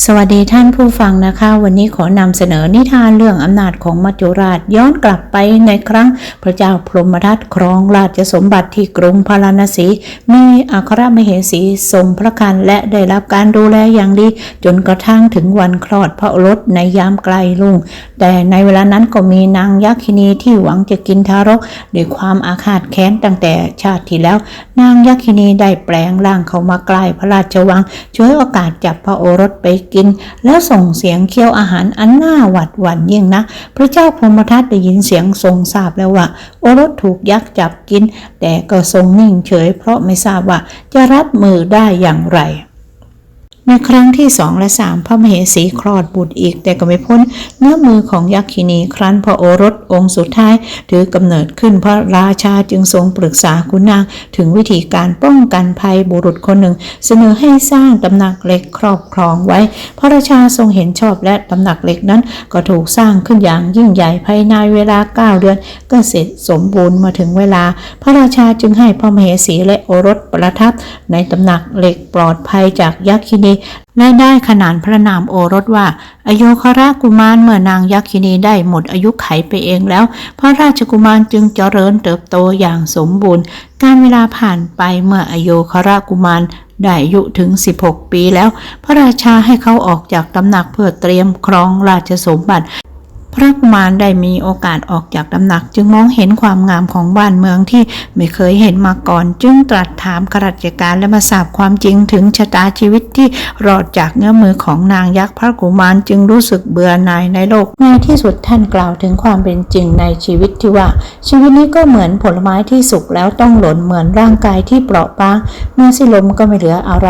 สวัสดีท่านผู้ฟังนะคะ วันนี้ขอนำเสนอนิทานเรื่องอำนาจของมัจจุราชย้อนกลับไปในครั้งพระเจ้าพรหมทัตครองราชสมบัติที่กรุงพาราณสี มีอัครมเหสีทรงพระคันและได้รับการดูแลอย่างดี จนกระทั่งถึงวันคลอดพระโอรสในยามไกลลุง แต่ในเวลานั้นก็มีนางยักษินีที่หวังจะกินทารกด้วยความอาฆาตแค้นตั้งแต่ชาติที่แล้ว นางยักษินีได้แปลงร่างเข้ามาใกล้พระราชวังช่วยโอกาสจับพระโอรสไปกิน แล้วส่งเสียงเคี้ยวอาหารอันน่าหวัดหวั่นยิ่งนะ พระเจ้าพรหมทัตได้ยินเสียงทรงทราบแล้วว่า โอรสถูกยักษ์จับกิน แต่ก็ทรงนิ่งเฉย เพราะไม่ทราบว่าจะรับมือได้อย่างไร ในครั้งที่สองและสามพระมเหสีคลอดบุตรอีก แต่ก็ไม่พ้นเนื้อมือของยักษินีครั้นพระโอรสองค์สุดท้ายถือกำเนิดขึ้นพระราชาจึงทรงปรึกษาคุณนางถึงวิธีการป้องกันภัยบุรุษคนหนึ่ง เสนอให้สร้างตำหนักเหล็กครอบครองไว้ พระราชาทรงเห็นชอบและตำหนักเหล็กนั้น ก็ถูกสร้างขึ้นอย่างยิ่งใหญ่ภายในเวลา9เดือน ก็เสร็จสมบูรณ์มาถึงเวลา พระราชาจึงให้พระมเหสีและโอรสประทับ ในตำหนักเหล็กปลอดภัยจากยักษินีและได้ขนานพระนามโอรสว่าอโยครากุมารเมื่อนางยักษินีได้หมดอายุไขไปเองแล้ว พระราชกุมารจึงเจริญเติบโตอย่างสมบูรณ์ การเวลาผ่านไปเมื่ออโยครากุมารได้อายุถึง 16 ปีแล้ว พระราชาให้เขาออกจากตำหนักเพื่อเตรียมครองราชสมบัติ พระกุมารได้มีโอกาสออกจากตำหนัก จึงมองเห็นความงามของบ้านเมืองที่ไม่เคยเห็นมาก่อน จึงตรัสถามข้าราชการและมาทราบความจริงถึงชะตาชีวิตที่รอดจากเงื้อมือของนางยักษ์พระกุมารจึงรู้สึกเบื่อหน่ายในโลกในที่สุดท่านกล่าวถึงความเป็นจริงในชีวิตที่ว่า ชีวิตนี้ก็เหมือนผลไม้ที่สุกแล้วต้องหล่นเหมือนร่างกายที่เปราะบางเมื่อสิ้นลมก็ไม่เหลืออะไร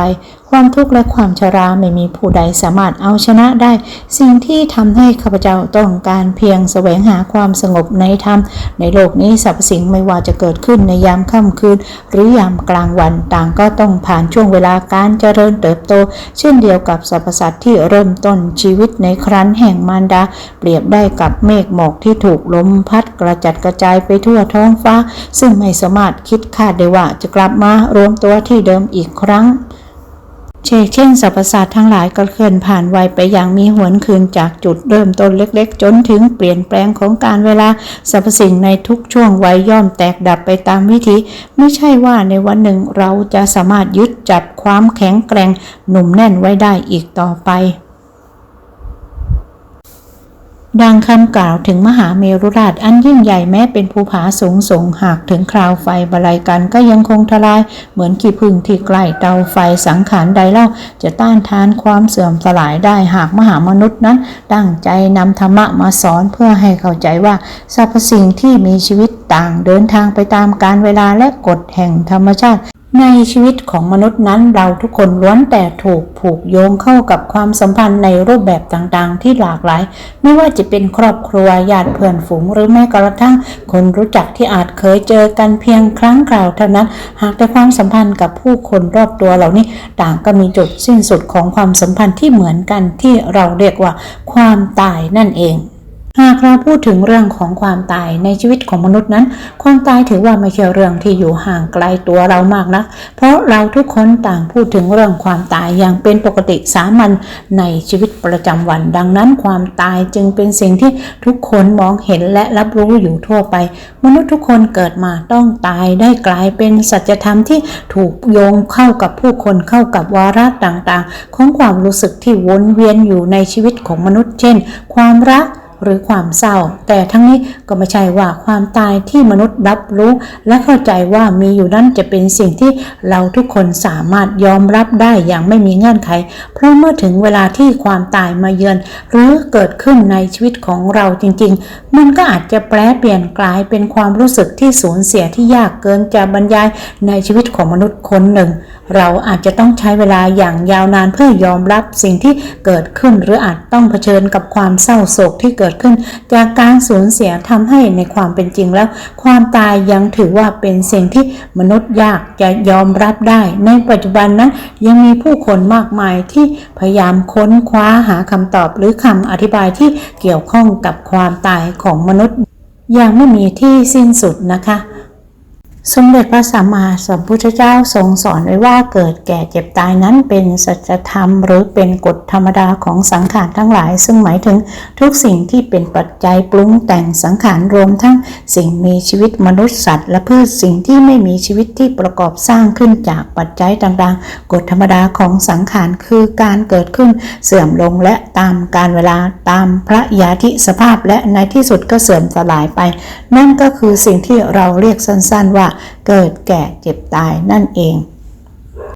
ความทุกข์และความชราไม่มีผู้ใดสามารถเอาชนะได้ สิ่งที่ทำให้ข้าพเจ้าต้องการเพียงแสวงหาความสงบในธรรม ในโลกนี้สรรพสิ่งไม่ว่าจะเกิดขึ้นในยามค่ำคืน หรือยามกลางวันต่างก็ต้องผ่านช่วงเวลาการเจริญเติบโต เช่นเดียวกับสรรพสัตว์ที่เริ่มต้นชีวิตในครั้นแห่งมารดา เปรียบได้กับเมฆหมอกที่ถูกลมพัดกระจัดกระจายไปทั่วท้องฟ้า ซึ่งไม่สามารถคิดคาดได้ว่าจะกลับมารวมตัวที่เดิมอีกครั้ง เช่นเช่นสรรพสัตว์ทั้งหลายก็เคลื่อนผ่านวัยไปอย่างมีหวนคืนจากจุดเริ่มต้นเล็กๆ จนถึงเปลี่ยนแปลงของการเวลาสรรพสิ่งในทุกช่วงวัยย่อมแตกดับไปตามวิธี ไม่ใช่ว่าในวันหนึ่งเราจะสามารถยึดจับความแข็งแกร่งหนุ่มแน่นไว้ได้อีกต่อไป ดังคำกล่าวถึงมหาเมรุราชอันยิ่งใหญ่แม้เป็นภูผาสูงส่งหากถึงคราวไฟบรรลัยกันก็ยังคงทลาย เหมือนขี้ผึ้งที่ใกล้เตาไฟสังขารใดเล่า จะต้านทานความเสื่อมสลายได้หากมหามนุษย์นั้น ตั้งใจนำธรรมะมาสอนเพื่อให้เข้าใจว่าสรรพสิ่งที่มีชีวิตต่างเดินทางไปตามกาลเวลาและกฎแห่งธรรมชาติ ในชีวิตของมนุษย์นั้นเราทุกคนล้วนแต่ถูกผูกโยงเข้ากับความสัมพันธ์ในรูปแบบต่างๆ ที่หลากหลาย ไม่ว่าจะเป็นครอบครัวญาติเพื่อนฝูงหรือแม้กระทั่ง คนรู้จักที่อาจเคยเจอกันเพียงครั้งคราวเท่านั้น หากแต่ความสัมพันธ์กับผู้คนรอบตัวเหล่านี้ ต่างก็มีจุดสิ้นสุดของความสัมพันธ์ที่เหมือนกันที่เราเรียกว่าความตายนั่นเอง หากเราพูดถึงเรื่องของความตายในชีวิตของมนุษย์นั้น ความตายถือว่าไม่ใช่เรื่องที่อยู่ห่างไกลตัวเรามากนะเพราะเราทุกคนต่างพูดถึงเรื่องความตายอย่างเป็นปกติสามัญในชีวิตประจำวัน ดังนั้นความตายจึงเป็นสิ่งที่ทุกคนมองเห็นและรับรู้อยู่ทั่วไป มนุษย์ทุกคนเกิดมาต้องตายได้กลายเป็นสัจธรรมที่ถูกโยงเข้ากับผู้คนเข้ากับวาระต่างๆ ของความรู้สึกที่วนเวียนอยู่ในชีวิตของมนุษย์ เช่น ความรัก หรือความเศร้า แต่ทั้งนี้ก็ไม่ใช่ว่าความตายที่มนุษย์รับรู้และเข้าใจว่ามีอยู่นั้นจะเป็นสิ่งที่เราทุกคนสามารถยอมรับได้อย่างไม่มีเงื่อนไข เพราะเมื่อถึงเวลาที่ความตายมาเยือน หรือเกิดขึ้นในชีวิตของเราจริง ๆ มันก็อาจจะแปลเปลี่ยนกลายเป็นความรู้สึกที่สูญเสียที่ยากเกินจะบรรยายในชีวิตของมนุษย์คนหนึ่ง เราอาจจะต้องใช้เวลาอย่างยาวนานเพื่อยอมรับสิ่งที่เกิดขึ้น หรืออาจต้องเผชิญกับความเศร้าโศกที่เกิดขึ้น จากการสูญเสียทำให้ในความเป็นจริงแล้ว ความตายยังถือว่าเป็นสิ่งที่มนุษย์ยากจะยอมรับได้ ในปัจจุบันนั้นยังมีผู้คนมากมายที่พยายามค้นคว้าหาคำตอบหรือคำอธิบายที่เกี่ยวข้องกับความตายของมนุษย์ ยังไม่มีที่สิ้นสุดนะคะ สมเด็จพระสัมมาสัมพุทธเจ้าทรงสอนไว้ว่าเกิดแก่เจ็บตายนั้นเป็นสัจธรรม หรือเป็นกฎธรรมดาของสังขารทั้งหลาย ซึ่งหมายถึงทุกสิ่งที่เป็นปัจจัยปรุงแต่งสังขารรวมทั้งสิ่งมีชีวิตมนุษย์สัตว์ และพืชสิ่งที่ไม่มีชีวิตที่ประกอบสร้างขึ้นจากปัจจัยต่างๆ กฎธรรมดาของสังขารคือการเกิดขึ้นเสื่อมลงและตามการเวลาตามพระยาธิสภาพและในที่สุดก็เสื่อมสลายไป นั่นก็คือสิ่งที่เราเรียกสั้น ๆ ว่าเกิดแก่เจ็บตายนั่นเอง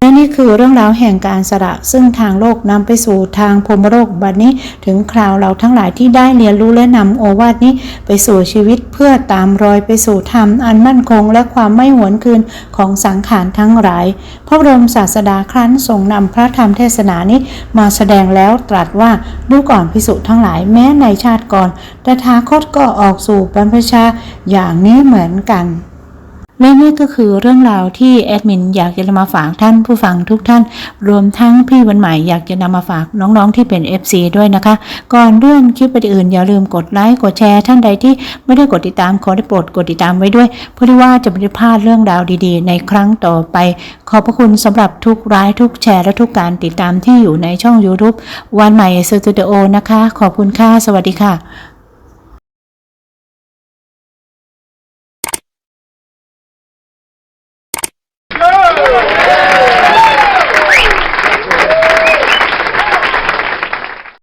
และนี่คือเรื่องราวแห่งการสละซึ่งทางโลกนำไปสู่ทางพรมโลกบัดนี้ถึงคราวเราทั้งหลายที่ได้เรียนรู้และนำโอวาทนี้ไปสู่ชีวิตเพื่อตามรอยไปสู่ธรรมอันมั่นคงและความไม่หวนคืนของสังขารทั้งหลาย พระบรมศาสดาครั้นทรงนำพระธรรมเทศนานี้มาแสดงแล้วตรัสว่าดูก่อนพิสุทั้งหลายแม้ในชาติก่อนตถาคตก็ออกสู่บรรพชาอย่างนี้เหมือนกัน และนี่ก็คือเรื่องราวที่แอดมินอยากจะนำมาฝากท่านผู้ฟังทุกท่าน รวมทั้งพี่วันใหม่อยากจะนำมาฝากน้องๆที่เป็น FC ด้วยนะคะ ก่อนเรื่องคลิปไปอื่นอย่าลืมกดไลค์กดแชร์ท่านใดที่ไม่ได้กดติดตามขอได้โปรดกดติดตามไว้ด้วย เพื่อที่ว่าจะไม่ได้พลาดเรื่องราวดีๆ ในครั้งต่อไป ขอบพระคุณสำหรับทุกไลค์ทุกแชร์และทุกการติดตามที่อยู่ในช่อง YouTube วันใหม่สตูดิโอนะคะ ขอบคุณค่ะสวัสดีค่ะ